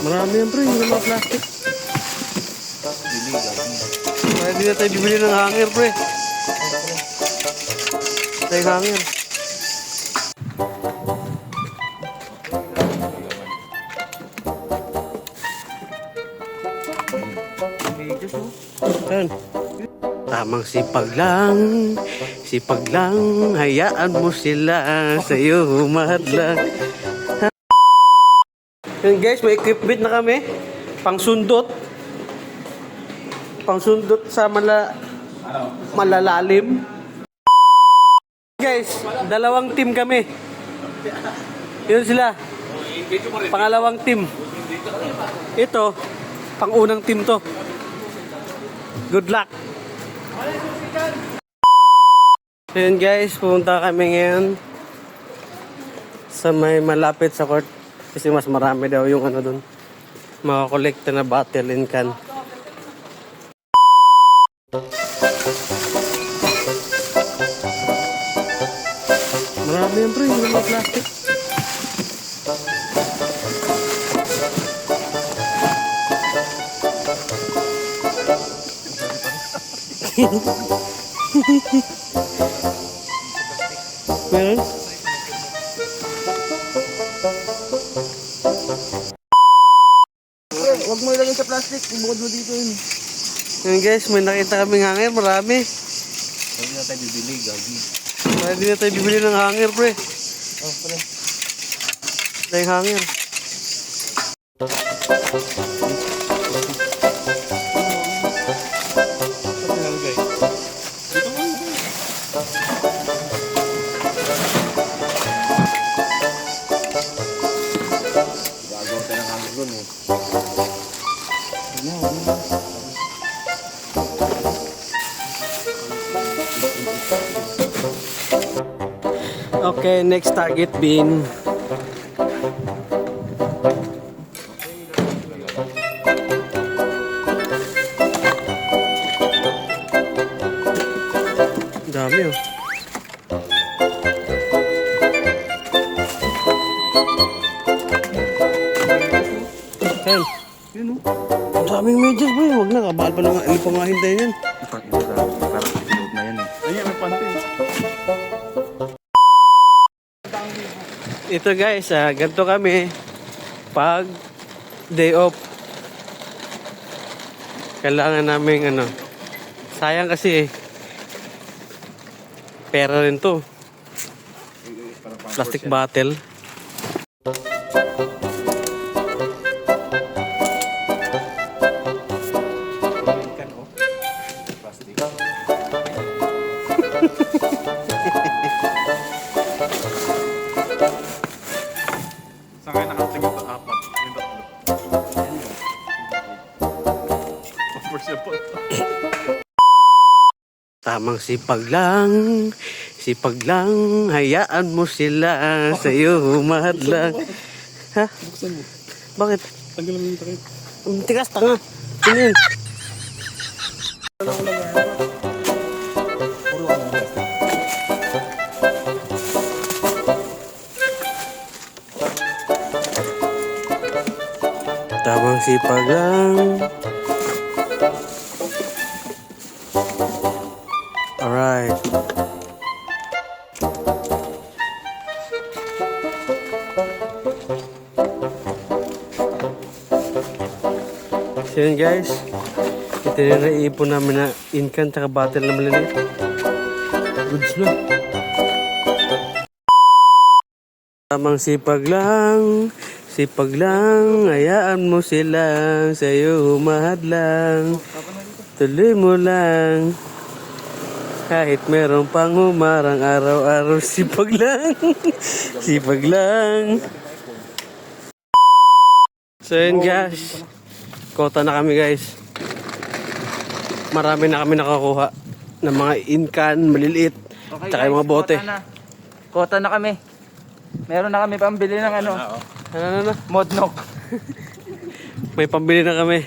Marami yan, pre. Yung mga plastic. Kaya hindi na tayo bibili ng hanger, pre. Tayo hanger. Ayan. Tamang sipag lang, sipag lang, hayaan mo sila sa'yo humahadlang. Yan guys, may equipment na kami. Pangsundot. Pangsundot sa mala malalalim. Guys, dalawang team kami. Yun sila. Pangalawang team. Ito, pangunang team to. Good luck. Ayun guys, pumunta kami ngayon sa may malapit sa court kasi mas marami daw yung ano dun mga kolekta na bottle and can. Marami yan pre, yung mga plastic. Meron? Huwag mo ilagay sa plastic. Ibukod mo dito yun. Yan guys, may nakita kaming hanger, marami. Huwag na tayo bibili, gagi. Di na tayo bibili ng hanger, pre. Oh, pre. Tayong hanger. Gagawa Okay, next target bin. Dami oh. Ayan. Yun oh. Ang daming medyas bro. Huwag na, kabahal pa lang. Ano pa nga hintayin yan? Sinuot Ito guys, ah, ganito kami pag day off. Kailangan namin ano. Sayang kasi eh. Pera rin to. Plastic bottle. Tamang sipag lang, sipag lang, hayaan mo sila sa'yo humahadlang. Ha? Buksan mo. Bakit? Tanggal mo yung takip. Ang tigas, tanga. Plastic. Tamang sipag lang. So yun guys. Ito na naiipon namin na incan tsaka bottle na maliliit. Goods na. Tamang sipag lang, sipag lang, hayaan mo silang sa'yo humahadlang. Tuloy mo lang, kahit meron pang humarang araw-araw, sipag lang, sipag lang. So yun guys, kota na kami guys. Marami na kami nakakuha ng mga incan, maliliit, tsaka yung mga bote. Kota na. Kota na kami. Meron na kami pambili ng ano, Ano, ano, ano? modnok. May pambili na kami.